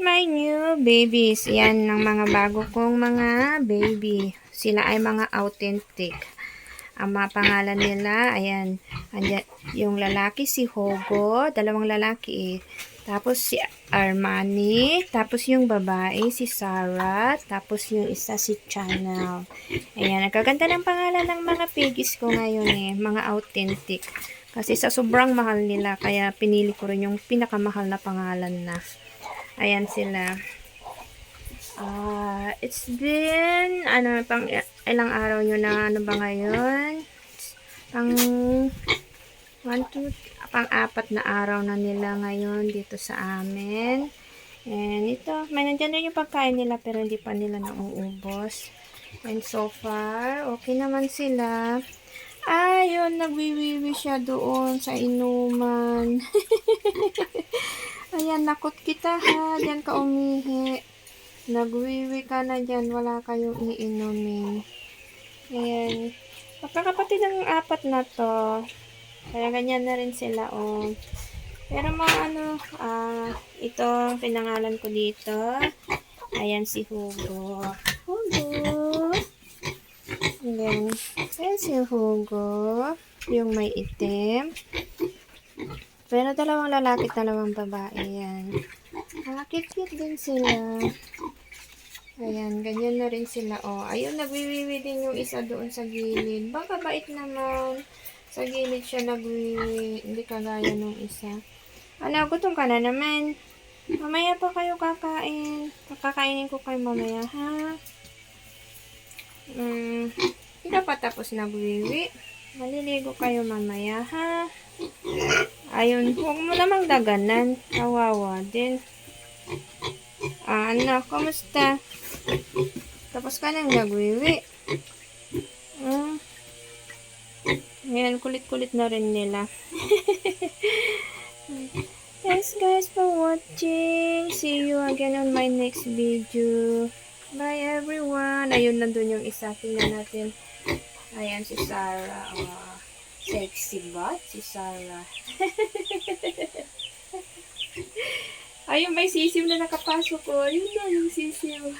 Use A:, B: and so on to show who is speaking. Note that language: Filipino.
A: my new babies. Yan ang mga bago kong mga baby. Sila ay mga authentic. Ang mga pangalan nila, ayan, andyan, yung lalaki si Hogo, dalawang lalaki eh. Tapos si Armani, tapos yung babae si Sarah, tapos yung isa si Channel. Ayan, nagkaganda ng pangalan ng mga piggies ko ngayon eh, mga authentic. Kasi sa sobrang mahal nila, kaya pinili ko rin yung pinakamahal na pangalan na. Ayan sila. Ah, it's been, ano, pang ilang araw nyo na, ano ba ngayon? Pang, one, two, pang apat na araw na nila ngayon dito sa amin. And ito, may nandyan rin yung pagkain nila pero hindi pa nila nauubos. And so far, okay naman sila. Ayun, nagwiwiwi siya doon sa inuman. Ayan, nakot kita ha. Diyan ka umihi. Nagwiwi ka na dyan. Wala kayong iinumin. Ayan. Magkakapatid ng apat na to. Kaya ganyan na rin sila, oh. Pero mga ano, ah, ito, pinangalan ko dito. Ayan si Hugo. Hugo. Ayan. Ayan si Hugo. Yung may itim. Pero dalawang lalaki, dalawang babae yan. Ah, cute-cute din sila. Ayan, ganyan na rin sila. Oh, ayun, nagwiwiwi din yung isa doon sa gilid. Baka bait naman. Sa gilid siya nagwiwi. Hindi kagaya nung isa. Ano, gutom ka na naman. Mamaya pa kayo kakain. Kakakainin ko kayo mamaya, ha? Hmm, hindi pa tapos nagwiwi. Maliligo kayo mamaya, ha? Ayun, huwag mo namang daganan. Kawawa din. Ah, ano, kamusta? Tapos ka nang nagwiwi. Hmm. Ngayon, kulit-kulit na rin nila. Thanks guys for watching. See you again on my next video. Bye everyone. Ayun, nandun yung isa. Tingnan natin. Ayan si Sarah. Oh, sexy ba? Si Sarah. Ayun, may sisiw na nakapasok ko. Ayun na yung sisiw.